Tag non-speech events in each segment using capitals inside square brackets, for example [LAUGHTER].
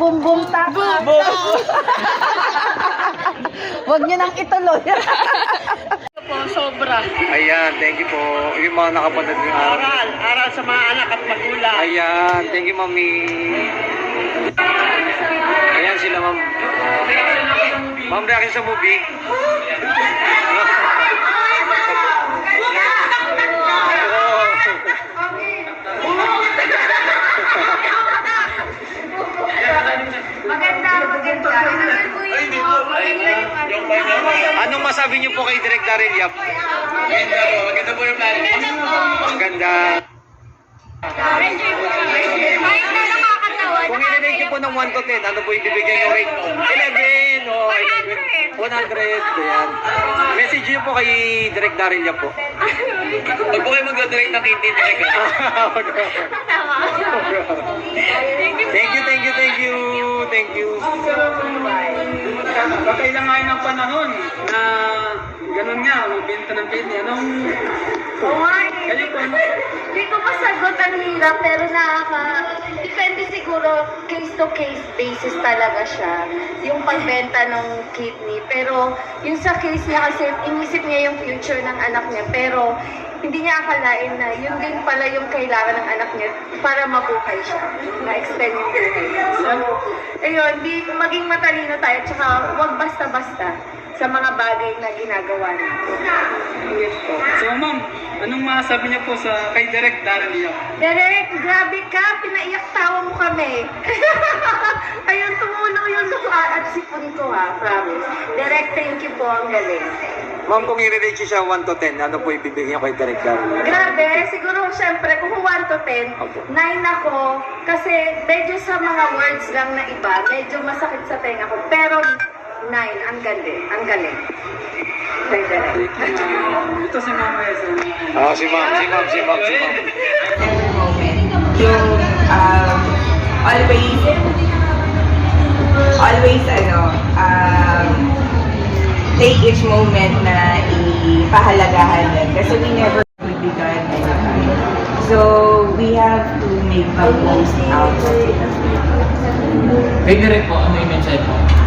[LAUGHS] Huwag niyo nang ituloy. po, [LAUGHS] sobra. Ayan, thank you po. Yung mga nakapanood ng araw. Aral, aral sa mga anak at magulang. Ayan, thank you, mami. Ayan sila, ma'am. Ma'am, reaction sa movie. [LAUGHS] Maganda, maganda. Ano po yun? Maganda yung ano. Anong masabi niyo po kay Direk Darren Yap? Maganda po, maganda po yung plan. Ang ganda. Enjoy po kami. Kahit na nakakatawa, Kung i-rate po ng 1 to 10, ano po yung bibigyan niyo rate? 11 o 100. 100. Ayan. Message niyo po kay Direk Yap po. Huwag po kayo mag-direct ng hindi Direk. Tama. Thank you, thank you, thank you. Thank you. Kakailangan ng panahon na ganun nga, magbenta ng pwede. Anong Oo nga. Hindi ko masagot ang hirap, pero nakaka... Depende siguro, case to case basis talaga siya. Yung pagbenta ng kidney. Pero yung sa case niya kasi, inisip niya yung future ng anak niya. Pero hindi niya akalain na yun din pala yung kailangan ng anak niya para mabuhay siya. Na-extend yung buhay. So, ayun, di maging matalino tayo. Tsaka wag basta-basta sa mga bagay na ginagawa natin. So ma'am, anong masasabi niyo po sa kay Direk Darren Yap? Derek, grabe ka, pinaiyak tawa mo kami. [LAUGHS] Ayun, tumulo yung luha at sipon ko ha, promise. Derek, thank you po, ang galing. Ma'am, kung i-rate niyo siya 1 to 10, ano po ibibigyan niyo kay Direk Darren? Grabe, siguro syempre kung 1 to 10, 9 ako. Kasi medyo sa mga words lang na iba, medyo masakit sa tenga ko. Pero 9, ang galing, ang galing. Ito si Esa. Ah, si ma'am, si ma'am, si ma'am, si ma'am. Every moment. Yung um, always, always ano, um, take each moment na ipahalagahan din. Kasi we never will be done anytime. So, we have to make the most out of it. Kay Direk po, ano yung mensahe po?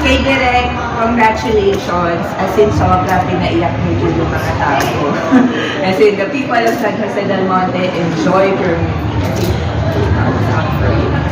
Kay Direk, congratulations. As in, sobra pinaiyak niyo yung mga tao. [LAUGHS] As in, the people of San Jose del Monte enjoyed your movie.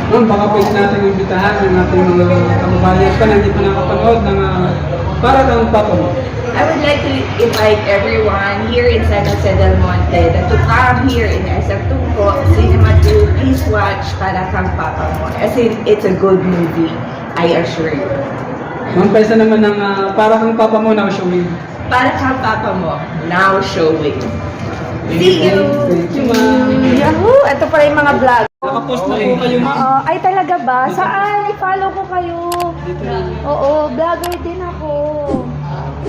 As in, baka pwede natin imbitahan yung ating mga kababayan pa na hindi pa nakapanood ng uh, para kang mo. I would like to invite everyone here in San Jose del Monte to come here in SF Tungko Cinema 2. Please watch Para Kang Papa Mo. As in, it's a good movie. I assure you. Ma'am, paisa naman ng uh, para kang papa mo na showing. Para Kang Papa Mo, now showing. See you! Thank you, ma'am. Yahoo! Ito pala yung mga vlog. Nakapost na po kayo, ma'am. Oo. Ay, talaga ba? Saan? I-follow ko kayo. Oo, vlogger din ako.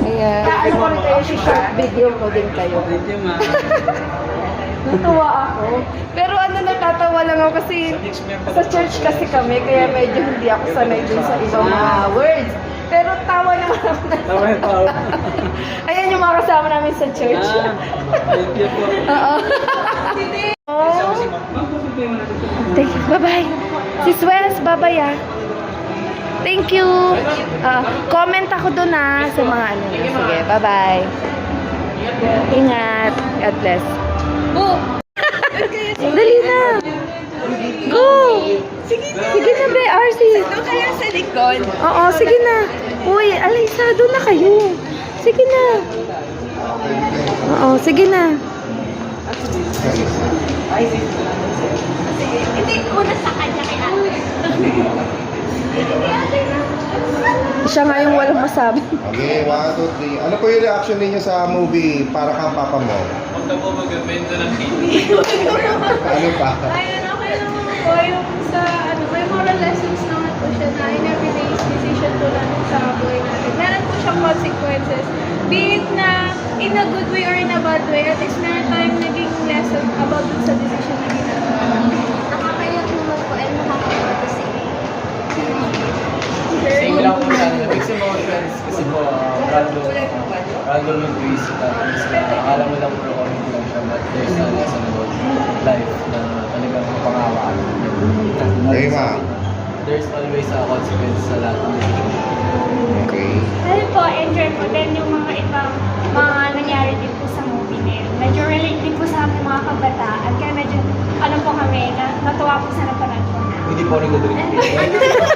Ayan. Ano ko rin kayo, short video ko din kayo. Thank you, ma'am. Natuwa ako. Pero ano, natatawa lang ako kasi sa church kasi kami, kaya medyo hindi ako sanay dun sa ibang mga words. Pero tawa naman ako na. Tawa yung tao. [LAUGHS] Ayan yung mga kasama namin sa church. Ah, Thank you po. Oo. Oh. Thank you. Bye-bye. Sis Wes, bye-bye ah. Thank you. Ah, comment ako doon ah sa mga ano. Sige, bye-bye. Ingat. God bless. Go! Dali na. Go! Sige, sige na, be, RC. Doon kayo sa likod. Oo, sige na. Uy, Alaysa, doon na kayo. Sige na. Oo, sige na. Hindi, una sa kanya kay ate. Siya nga yung walang masabi. Okay, one, two, three. Ano po yung reaction ninyo sa movie Para Kang Papa Mo? Huwag na po mag-benta ng kidney. Ano pa? Ayun, po yung sa, ano, may moral lessons naman po siya na in everyday's decision po natin sa buhay natin. Meron po siyang consequences. Be it na in a good way or in a bad way, at least meron tayong naging lesson about sa decision na ginagawa natin. Nakakayak naman po and nakakatawa kasi. Same lang po sa ano, mixed emotions kasi po uh, random, random yung twist. Tapos uh, akala mo lang puro comedy lang siya but there's a lesson about life na talagang mapangawaan. Okay, ma'am. there's always a consequence sa lahat ng decision. Okay. Dahil po, enjoy po din yung mga ibang mga nangyari din po sa movie na yun. Medyo relate din po sa aming mga kabataan. Kaya medyo, ano po kami, na, natuwa po sa napanood po. Hindi po rin nag-drink. [LAUGHS]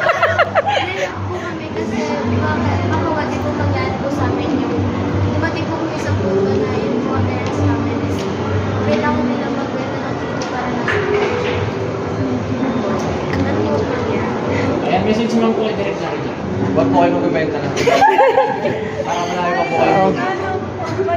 message mo lang po kay Direk Daryl. Huwag po kayo magbebenta ng [LAUGHS] Para malaki pa po kayo. Ano,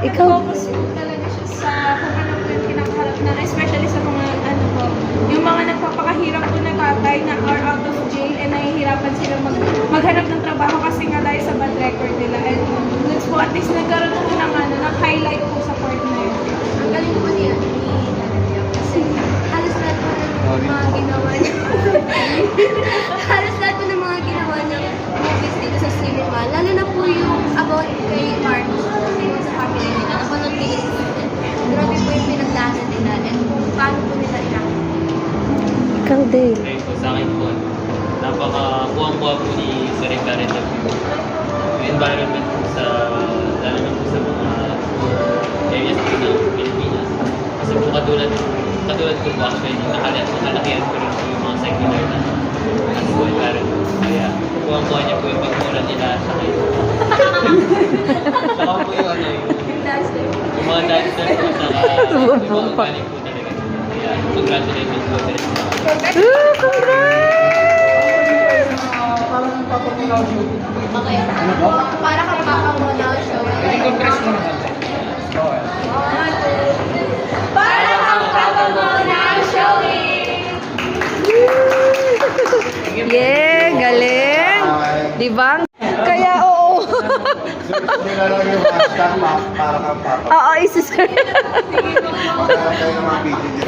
Ikaw? Focus po talaga siya sa kung ano po yung kinakaharap na, especially sa mga ano po, yung mga nagpapakahirap po na tatay na are out of jail and nahihirapan sila mag, maghanap ng trabaho kasi nga dahil sa bad record nila. And let's po at least nagkaroon po ng ano, ng highlight po sa part na yun. Ang galing po niya ni mga ginawa niya. [LAUGHS] halos lahat po ng mga ginawa niya movies dito sa cinema. Lalo na po yung about kay yung sa family nila. Napanood ko yun. Grabe po yung pinagdaanan nila and kung paano po nila react. Ikaw din. Ayun po, sa akin po, napaka buwang-buwa po ni Sir of yung environment katulad ko po actually, nakala, nakalakihan ko rin po yung mga secular na ano po environment. Kaya buwang-buwa niya po yung pagmura nila sa kayo. Saka po yung ano, yung, yung mga dance na po, saka [LAUGHS] yung mga ugali po talaga. Kaya congratulations po sa inyo. Okay. Para kang papa mo na isusur. Kaya tayo ng mga video dito.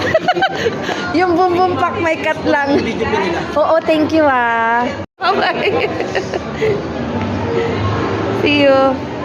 yung bumbumpak may cut lang. Oo, thank you ah. Bye. See you.